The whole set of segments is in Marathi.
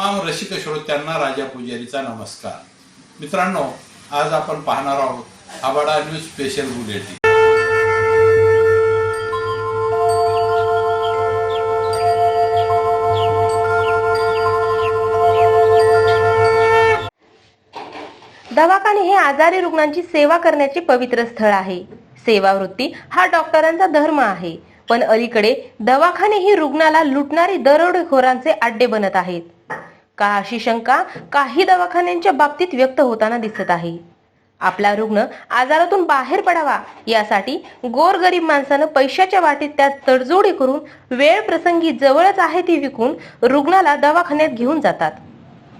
तमाम रसिक श्रोत्यांना राजा पुजारीचा नमस्कार. मित्रांनो आज आपण पाहणार आहोत आबाडा न्यूज स्पेशल बुलेटिन. दवाखाने हे आजारी रुग्णांची सेवा करण्याचे पवित्र स्थळ आहे. सेवावृत्ती हा डॉक्टरांचा धर्म आहे. पण अलीकडे दवाखाने ही रुग्णाला लुटणारे दरोडेखोरांचे अड्डे बनत आहेत. का अशी शंका काही दवाखान्यांच्या बाबतीत व्यक्त होताना दिसत आहे. आपला रुग्ण आजारातून बाहेर पडावा यासाठी गोरगरीब माणसानं पैशाच्या वाटेत त्यात तडजोडी करून वेळ प्रसंगी जवळच आहे ती विकून रुग्णाला दवाखान्यात घेऊन जातात.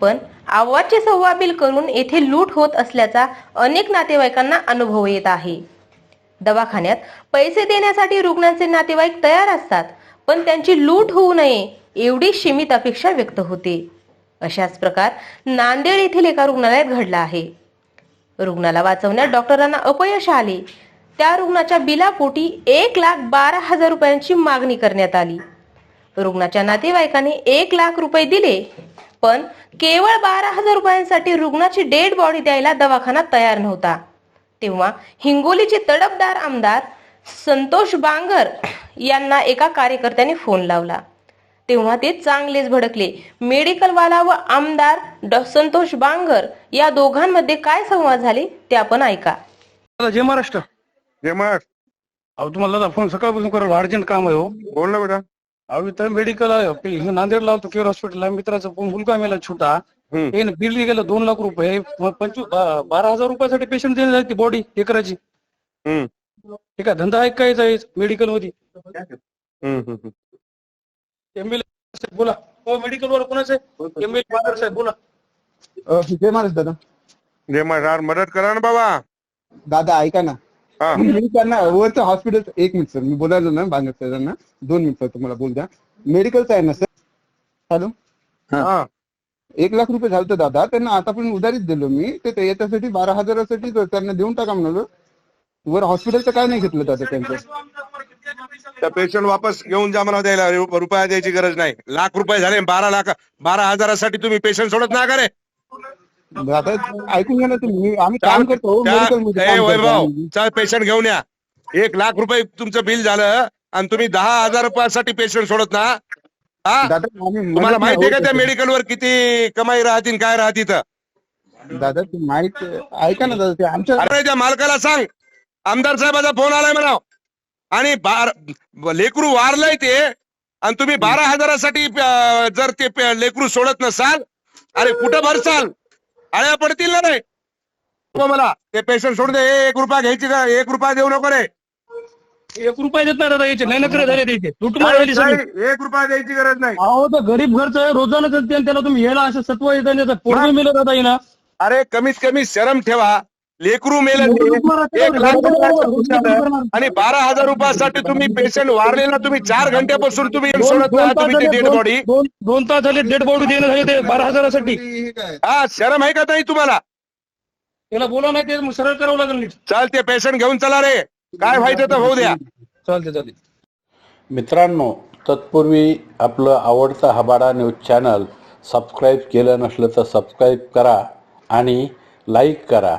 पण आव्वाचे सव्वाबिल करून येथे लूट होत असल्याचा अनेक नातेवाईकांना अनुभव येत आहे. दवाखान्यात पैसे देण्यासाठी रुग्णांचे नातेवाईक तयार असतात पण त्यांची लूट होऊ नये एवढी सीमित अपेक्षा व्यक्त होते. अशाच प्रकार नांदेड येथील एका रुग्णालयात घडला आहे. रुग्णाला वाचवण्यात डॉक्टरांना अपयश आले. त्या रुग्णाच्या बिलापोटी एक लाख बारा हजार रुपयांची मागणी करण्यात आली. रुग्णाच्या नातेवाईकाने एक लाख रुपये दिले पण केवळ बारा हजार रुपयांसाठी रुग्णाची डेड बॉडी द्यायला दवाखाना तयार नव्हता. तेव्हा हिंगोलीचे तडफदार आमदार संतोष बांगर यांना एका कार्यकर्त्याने फोन लावला. तेव्हा ते चांगलेच भडकले. मेडिकलवाला व आमदार डॉ संतोष बांगर या दोघांमध्ये काय संवाद झाले ते आपण ऐका. दादा जय महाराष्ट्र. जय महाराज अहो तुम्हाला फोन सकाळपासून करायला अर्जंट काम आहे हो. बोल ना बेटा. अहो इथं मेडिकल आहे. आपलं इथं नांदेडला होतो केअर हॉस्पिटल आहे मित्राचा मुलगा मेला छोटा. हम्म. हे बिल गेलं दोन लाख रुपये. मग पंचवीस बा- बारा हजार रुपयासाठी पेशंट देण्यात ती बॉडी हे करायची. हम्म. ठीक आहे धंदा ऐकायचा मेडिकलमध्ये हम्म, हम्म, हम्म. एमएलए बोला. हो मेडिकल वर कोणाचं आहे? एमएलए साहेब बोला. अ, जय महाराज दादा. मदत करा ना बाबा. दादा ऐका ना. हा. मी त्यांना वरचं हॉस्पिटल एक मिनिट सर. मी बोलायला ना बांगर सरांना. दोन मिनिट सर तुम्हाला बोल द्या. मेडिकलचं आहे ना सर? हॅलो? हा. एक लाख रुपये झालं दादा. त्यांना आता पण उधारीच दिलो मी. ते ते याच्यासाठी बारा हजारासाठी तर त्यांना देऊन टाका म्हणालो. वर हॉस्पिटलचं काय नाही घेतलं दादा त्यांचं. त्या पेशंट वापस घेऊन जा मला द्यायला रु- रुपया द्यायची गरज नाही. लाख रुपये झाले बारा लाख बारा हजारासाठी तुम्ही पेशंट सोडत ना का रे? दादा ऐकून घ्या ना तुम्ही. आम्ही काम करतो मेडिकलमध्ये त्या- ए, काम करतो वैभव आम्ही. चा पेशंट घेऊन या. एक लाख रुपये तुमचं बिल झालं आणि तुम्ही दहा हजार रुपयासाठी पेशंट सोडत ना. हा? दादा आम्ही तुम्हाला मदत माहिती आहे का नाही त्या होत मेडिकलवर किती कमाई राहतील काय राहतील तर आहे. दादा ते माहीत ऐका ना दादा ते आमच्या अरे त्या मालकाला सांग. आमदार साहेबाचा फोन आलाय म्हणा आणि बार लेकरू वारलंय ते आणि तुम्ही बारा हजारासाठी जर ते लेकरू सोडत नसाल अरे कुठं भरसाल? आळ्या पडतील ना रे. हो मला ते पेशंट सोडून दे एक रुपया घ्यायची का? एक रुपया देऊ नको रे. एक रुपये देत नाही दादा याचे नाही नखरे झाले नाही, नाही, एक रुपया द्यायची गरज नाही. अहो तर गरीब घरचं आहे रोजानं त्याला तुम्ही याला असं सत्व येतं पोरगं दादा येईना अरे कमीत कमी शरम ठेवा. लेकरू मेलं ते, एक लाख रुपयाचं खुश झालं. आणि बारा हजार रुपयासाठी तुम्ही पेशंट वारलेला तुम्ही चार घंट्यापासून तुम्ही दोन सोडत तुम्ही झाले, डेड दोन- बॉडी दोन दोन तास झाले डेड बॉडी देणं झाले ते बारा हजारासाठी. हे शरम आहे का ताई तुम्हाला? त्याला बोला नाही ते सरळ करावं लागेल नीट. चाल ते पेशंट घेऊन चला रे. काय व्हायचं तर होऊ द्या. चालते चालते. मित्रांनो तत्पूर्वी आपलं आवडतं हबाडा न्यूज चॅनल सबस्क्राईब केलं नसलं तर सबस्क्राईब करा आणि लाईक करा.